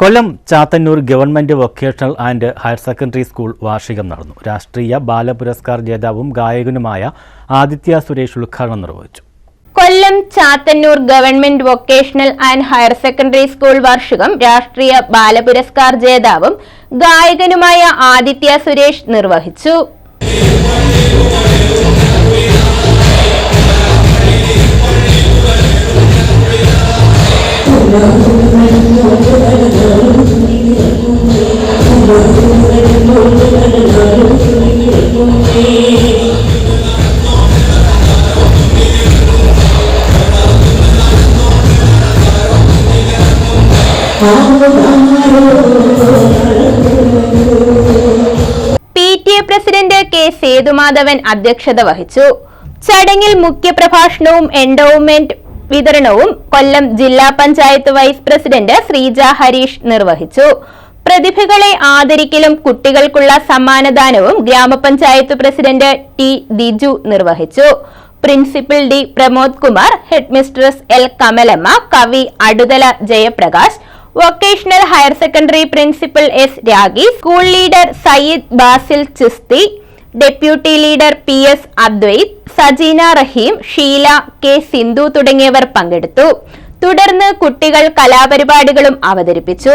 Kollam Chathannoor government vocational and higher secondary school വാർഷികം നടന്നു. രാഷ്ട്രീയ ബാലപുരസ്കാർ ജേതാവും ഗായകനുമായ ആദിത്യ സുരേഷ് ഉദ്ഘാടനം നിർവഹിച്ചു. Kollam Chathannoor government vocational and higher secondary school വാർഷികം രാഷ്ട്രീയ ബാലപുരസ്കാർ ജേതാവും ഗായകനുമായ ആദിത്യ സുരേഷ് നിർവഹിച്ചു. P T A president K Sethumadhavan അധ്യക്ഷത വഹിച്ചു. ചടങ്ങിൽ മുഖ്യപ്രഭാഷണവും എൻഡോവ്മെന്റ് വിതരണവും കൊല്ലം ജില്ലാ പഞ്ചായത്ത് വൈസ് പ്രസിഡന്റ് ശ്രീജ ഹരീഷ് നിർവഹിച്ചു. പ്രതിഭകളെ ആദരിക്കലും കുട്ടികൾക്കുള്ള സമ്മാനദാനവും ഗ്രാമപഞ്ചായത്ത് പ്രസിഡന്റ് ടി ദിജു നിർവഹിച്ചു. Principal D Pramod Kumar headmistress L Kamalamma കവി Aduthala Jayaprakash vocational higher secondary principal S Ragi school leader Sayyid Basil Chishti deputy leader P S Advaith Sajeena Raheem Sheela K Sindhu തുടങ്ങിയവർ പങ്കെടുത്തു. തുടർന്ന് കുട്ടികൾ കലാപരിപാടികളും അവതരിപ്പിച്ചു.